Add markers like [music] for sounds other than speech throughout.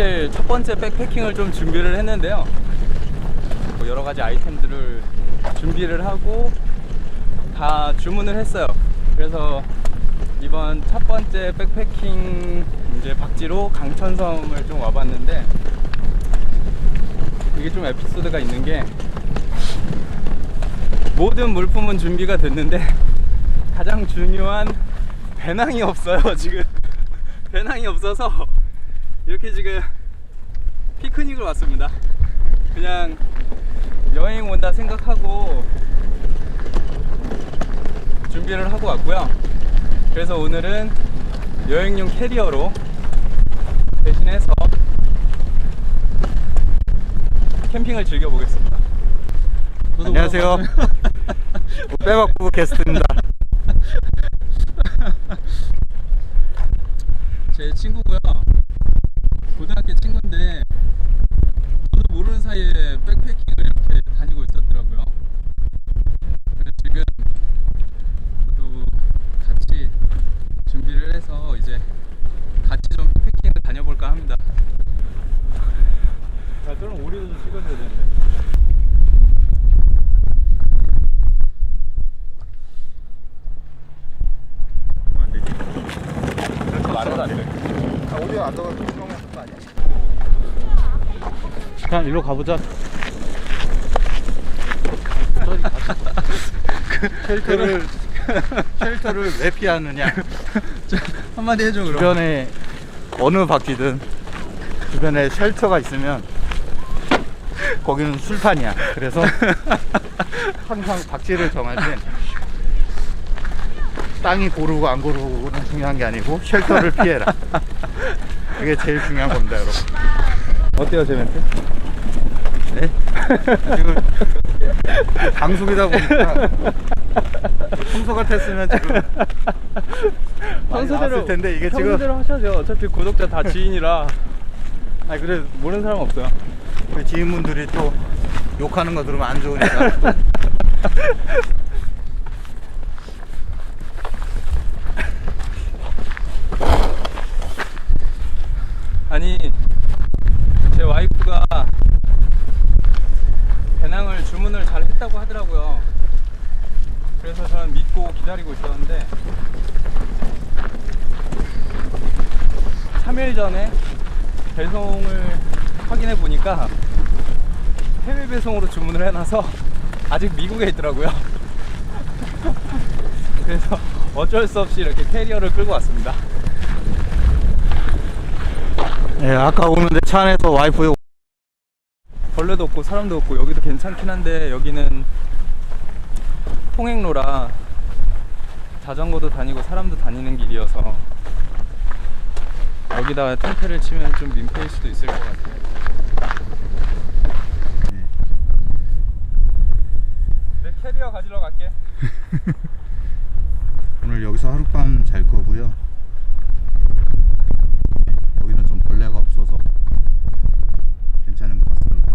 사실 첫 번째 백패킹을 좀 준비를 했는데요. 뭐 여러 가지 아이템들을 준비를 하고 다 주문을 했어요. 그래서 이번 첫 번째 백패킹 이제 박지로 강천섬을 좀 와봤는데 이게 좀 에피소드가 있는 게 모든 물품은 준비가 됐는데 가장 중요한 배낭이 없어요 지금 [laughs] 배낭이 없어서 이렇게 지금 피크닉을 왔습니다 그냥 여행 온다 생각하고 준비를 하고 왔고요 그래서 오늘은 여행용 캐리어로 대신해서 캠핑을 즐겨보겠습니다 안녕하세요. [laughs] 빼박부 게스트입니다. [laughs] 제 친구고요. 고등학교 친구인데 저도 모르는 사이에 백패킹을 이렇게 다니고 있었더라고요. 그래서 지금 저도 같이 준비를 해서 이제 같이 좀 백패킹을 다녀볼까 합니다. 야, 저런 오리도 좀 찍어줘야 되는데. 안 되지. 그렇게 말해도 안 돼. 아, 오디오 안 들어가서 조금만 거 아니야? 그냥 일로 가보자. 쉘터를 쉘터를 왜 피하느냐? [laughs] 한마디 해줘 그럼. 주변에 어느 바퀴든 주변에 쉘터가 있으면 거기는 술판이야. 그래서 [laughs] 항상 박지를 정할 땐 땅이 고르고 안 고르고는 중요한 게 아니고 쉘터를 피해라. 그게 제일 중요한 겁니다, 여러분. 어때요 제 멘트? 네? 지금 방송이다 보니까 평소 같았으면 지금 많이 나왔을 텐데 이게 지금 평소대로 하셔야죠. 어차피 구독자 다 지인이라. 아니 그래 모르는 사람 없어요. 그 지인분들이 또 욕하는 거 들으면 안 좋으니까 [laughs] 또 아니 제 와이프가 배낭을 주문을 잘 했다고 하더라고요. 그래서 저는 믿고 기다리고 있었는데 3일 전에 배송을 확인해 보니까 해외 배송으로 주문을 해놔서 아직 미국에 있더라고요. [laughs] 그래서 어쩔 수 없이 이렇게 캐리어를 끌고 왔습니다. 예, 아까 오는데 차 안에서 와이프 벌레도 없고 사람도 없고 여기도 괜찮긴 한데 여기는 통행로라 자전거도 다니고 사람도 다니는 길이어서 여기다가 텐트를 치면 좀 민폐일 수도 있을 것 같아요. 내 캐리어 가지러 갈게. [laughs] 오늘 여기서 하룻밤 잘 거고요. 네, 여기는 좀 벌레가 없어서 괜찮은 것 같습니다.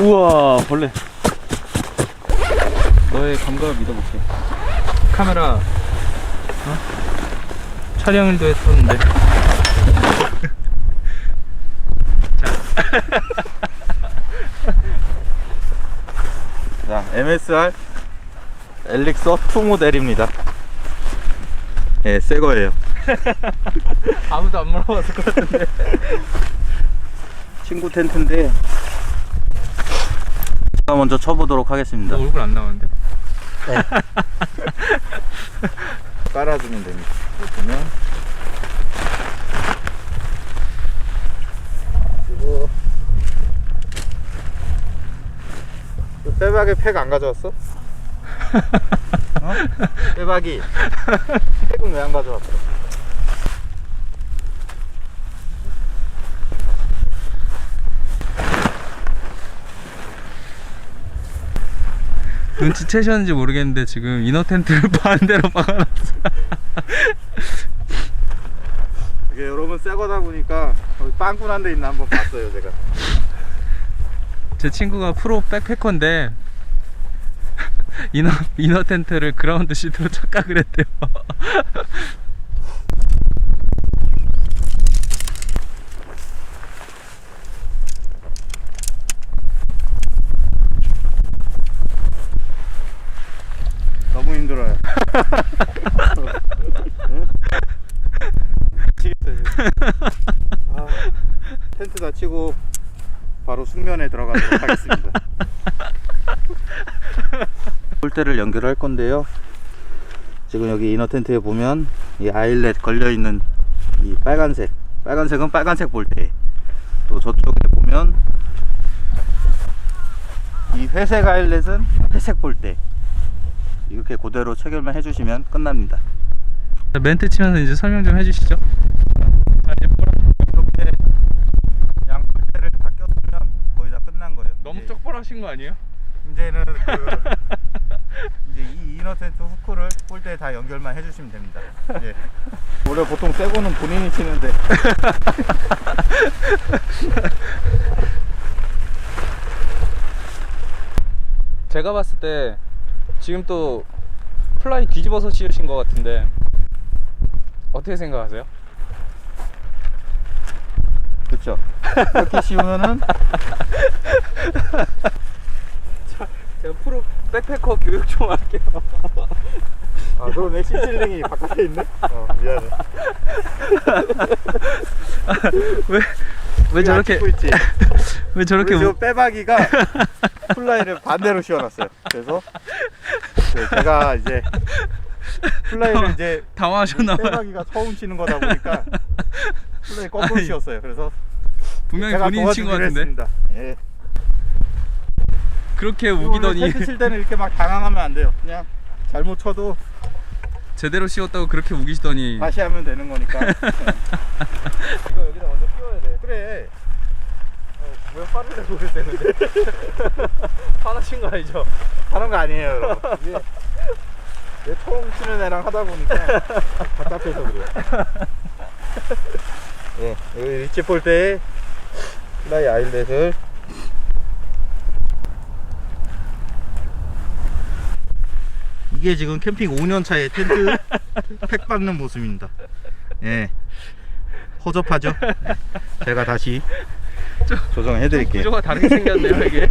우와, 벌레. 너의 감각을 믿어볼게. 카메라 어? 촬영 일도 했었는데. [laughs] 자, MSR 엘릭서 2 모델입니다. 예, 새 거예요. [laughs] 아무도 안 물어봤을 것 같은데. [laughs] 친구 텐트인데 제가 먼저 쳐보도록 하겠습니다. 너 얼굴 안 나오는데? 깔아주면 됩니다. 그 빼박이 팩 안 가져왔어? 어? 빼박이 팩은 왜 안 가져왔어? 눈치채셨는지 모르겠는데 지금 이너 텐트를 [laughs] 반대로 박아놨어. 이게 여러분 새 거다 보니까 빵꾸난 데 있나 한번 봤어요 제가 [laughs] 제 친구가 프로 백패커인데 [laughs] 이너 이너 텐트를 그라운드 시트로 착각을 했대요. [laughs] 너무 힘들어요. 응? 미치겠어요. 지금. [laughs] 아, 텐트 다 치고 바로 숙면에 들어가도록 하겠습니다. [laughs] 폴대를 연결할 건데요. 지금 여기 이너 텐트에 보면 이 아일렛 걸려 있는 이 빨간색, 빨간색은 빨간색 볼대. 또 저쪽에 보면 이 회색 아일렛은 회색 볼대. 이렇게 그대로 체결만 해주시면 끝납니다. 멘트 치면서 이제 설명 좀 해주시죠. 아, 이제 뭐라- 이렇게 양폴대를 다 꼈으면 거의 다 끝난 거예요. 너무 이제, 쪽벌하신 거 아니에요? 이제는 그 [laughs] 이제 이 이너 텐트 후크를 폴대에 다 연결만 해주시면 됩니다. 예. [laughs] 원래 보통 새거는 본인이 치는데 [laughs] 제가 봤을 때 지금 또 플라이 뒤집어서 씌우신 것 같은데 어떻게 생각하세요? 그렇죠. 이렇게 씌우면은 제가 프로 백패커 교육 좀 할게요. 아 그러네 신실링이 바깥에 있네. 어 미안해. 왜, 왜 저렇게 찍고 있지. [laughs] 왜 저렇게 우리 우, 빼박이가 플라이를 반대로 씌워놨어요. 그래서 네, 제가 이제 플라이를 이제 당황하셨나 봐요. 빼박이가 처음 치는 거다 보니까 [laughs] 플라이 거꾸로 아니, 씌웠어요. 그래서 분명히 본인이 친것 도와주기로 같은데 했습니다. 예. 그렇게 원래 우기더니 칠 때는 이렇게 막 당황하면 안 돼요. 그냥 잘못 쳐도 제대로 씌웠다고 그렇게 우기시더니 다시 하면 되는 거니까. [laughs] 이거 여기다 먼저 끼워야 돼. 그래. 왜 화를 내고 그랬는데? [laughs] 화나신 거 아니죠? 하는 거 아니에요, 여러분. 이게 내 처음 치는 애랑 하다 보니까 답답해서 그래요. [laughs] 예, 여기 리치 볼 때에 플라이 아일렛을 이게 지금 캠핑 5년 차의 텐트 [laughs] 팩 박는 모습입니다. 예. 허접하죠? 네. 제가 다시 조정해 드릴게요. 구조가 다르게 생겼네요 이게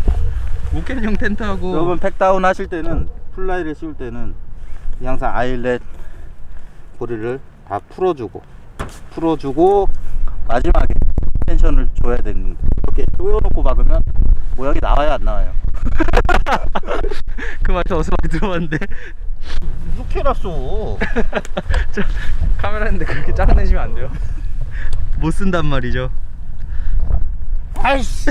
우켄형 텐트하고 여러분 팩다운 하실 때는 플라이를 씌울 때는 항상 아일렛 고리를 다 풀어주고 풀어주고 마지막에 텐션을 줘야 됩니다. 이렇게 조여놓고 박으면 모양이 나와야 안 나와요. [laughs] 그 말도 어디서 많이 들어봤는데? 이렇게 해놨어. [laughs] 저 카메라 했는데 그렇게 잘라내시면 안 돼요. [laughs] 못 쓴단 말이죠. 아이씨.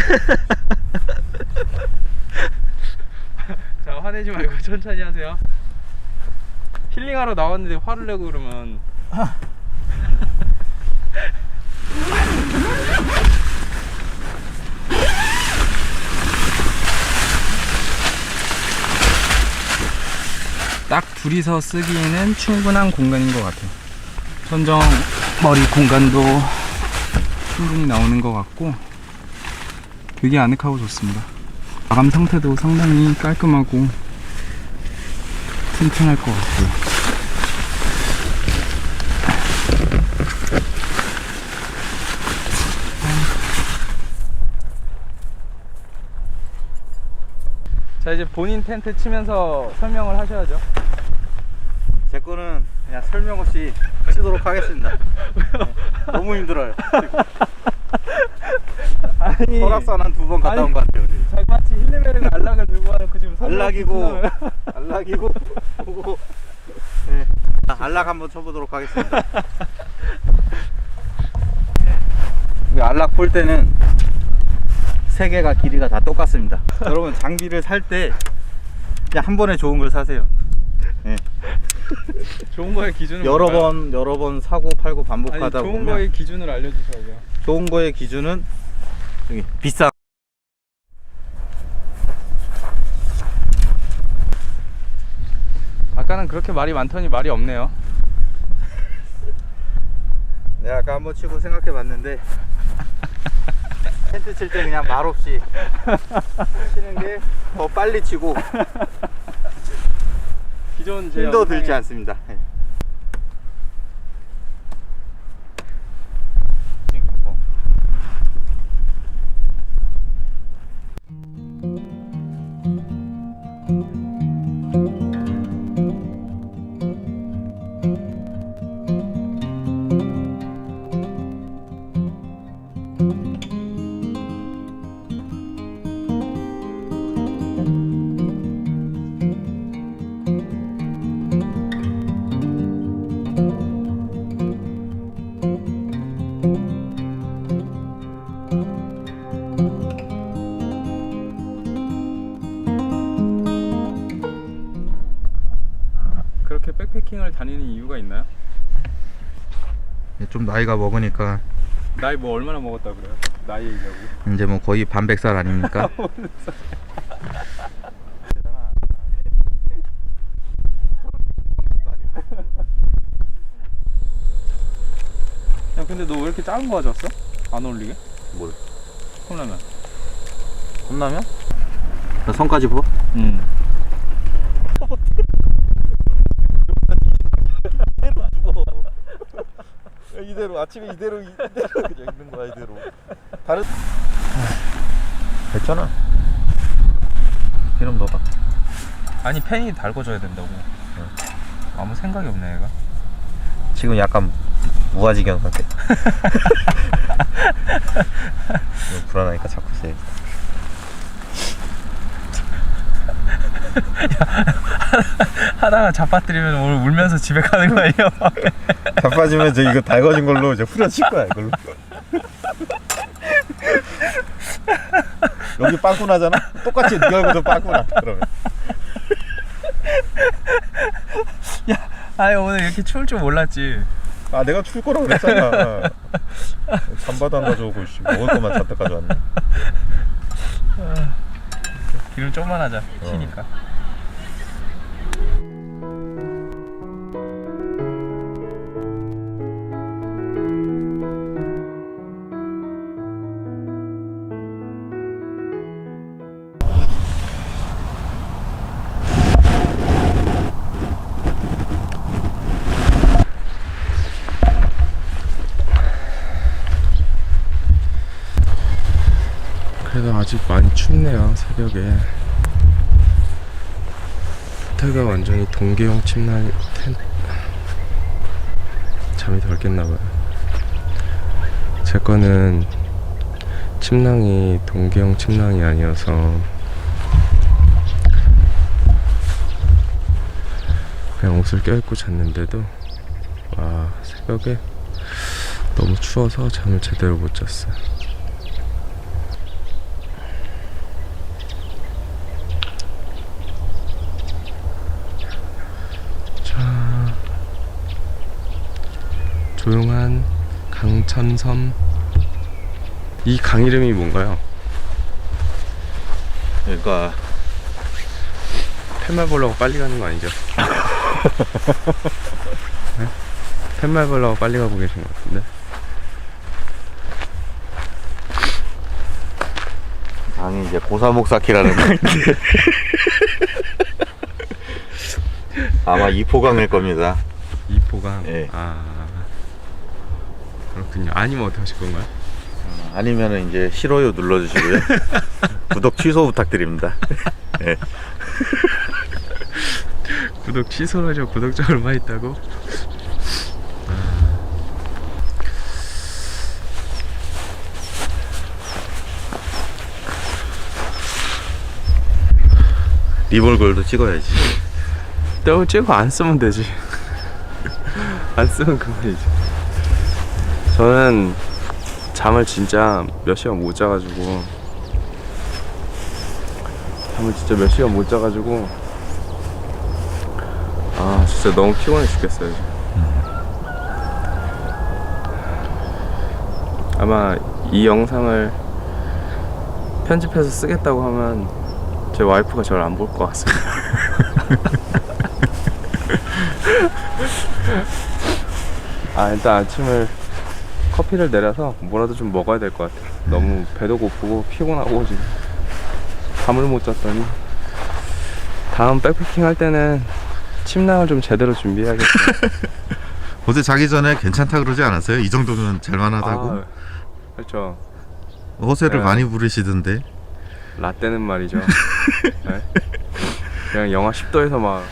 자 화내지 말고 천천히 하세요. 힐링하러 나왔는데 화를 내고 그러면 둘이서 쓰기에는 충분한 공간인 것 같아요 천정 머리 공간도 충분히 나오는 것 같고 되게 아늑하고 좋습니다 마감 상태도 상당히 깔끔하고 튼튼할 것 같고요. 자 이제 본인 텐트 치면서 설명을 하셔야죠. 제 거는 그냥 설명 없이 치도록 하겠습니다. 네, 너무 힘들어요. 아니 설악산 한 두 번 갔다 온 것 같아요. 지금. 자기마치 힐레벨은 안락을 들고 와놓고 지금 설명 안락이고 없이 안락이고 보고 네. 자, 안락 한번 쳐보도록 하겠습니다. 이 안락 볼 때는 세 개가 길이가 다 똑같습니다. 여러분 장비를 살 때 그냥 한 번에 좋은 걸 사세요. 네. [laughs] 좋은 거의 기준은 여러 뭘까요? 번 여러 번 사고 팔고 아니, 반복하다 좋은 보면 거의 기준을 알려주셔야죠. 좋은 거의 기준은 여기 비싼 아까는 그렇게 말이 많더니 말이 없네요. [laughs] 내가 아까 한번 치고 생각해 봤는데 텐트 칠 때 그냥 말 없이 치는 게 더 빨리 치고 [laughs] 기존 제 힘도 들지 영상에 않습니다. 예. 좀 나이가 먹으니까 나이 뭐 얼마나 먹었다 그래요? 나이 얘기하고 이제 뭐 거의 반백살 아닙니까? [laughs] 야 근데 너 왜 이렇게 작은 거 가져왔어? 안 어울리게? 뭘? 컵라면 컵라면? 나 손까지 부어? 응 이대로 아침에 이대로 이대로 그냥 있는 거야 이대로. 다른 됐잖아. 기름 넣어봐. 아니 팬이 달궈져야 된다고 아무 생각이 없네 얘가 지금 약간 무아지경 상태. [laughs] 불안하니까 자꾸 세. [laughs] 하다가 잡아뜨리면 오늘 울면서 집에 가는 거 아니야? [laughs] 자빠지면 저 이거 달궈진 걸로 이제 후려칠 거야 이걸로. 여기 빵꾸 나잖아. 똑같이 네 얼굴도 빵꾸 나. 그러면. 아니 오늘 이렇게 추울 줄 몰랐지 아 내가 출 거라 그랬잖아. 잠바도 안 가져오고 씨, 먹을 것만 잔뜩 가져왔네. 기름 좀만 하자. 튀니까 아직 많이 춥네요 새벽에. 호텔가 완전히 동계형 침낭 텐 잠이 덜 깼나봐요. 제 거는 침낭이 동계형 침낭이 아니어서 그냥 옷을 껴입고 잤는데도 와 새벽에 너무 추워서 잠을 제대로 못 잤어요 조용한 강천섬. 이 강 이름이 뭔가요? 그러니까 팻말 보려고 빨리 가는 거 아니죠? [laughs] 네? 팻말 보려고 빨리 가고 계신 것 같은데. 강이 이제 고사목사키라는 [laughs] 아마 이포강일 겁니다. 이포강. 예. 아 그렇군요. 아니면 어떻게 하실 건가요? 아니면은 이제 싫어요 눌러주시고요. [laughs] 구독 취소 부탁드립니다. 예. [laughs] [laughs] 구독 취소하죠. 구독자 얼마 있다고? 리볼걸도 찍어야지. 또 찍고 안 쓰면 되지. 안 쓰면 그만이지. 저는 잠을 진짜 몇 시간 못 자가지고 잠을 진짜 몇 시간 못 자가지고 아 진짜 너무 피곤해 죽겠어요. 지금. 아마 이 영상을 편집해서 쓰겠다고 하면 제 와이프가 저를 안 볼 것 같습니다. [laughs] 아 일단 아침을 커피를 내려서 뭐라도 좀 먹어야 될 것 같아요. 너무 배도 고프고 피곤하고 지금 잠을 못 잤더니 다음 백패킹 할 때는 침낭을 좀 제대로 준비해야겠어요. [laughs] 어제 자기 전에 괜찮다 그러지 않았어요? 이 정도면 잘만하다고 아, 그렇죠. 허세를 네. 많이 부르시던데 라떼는 말이죠. 네? 그냥 영하 10도에서 막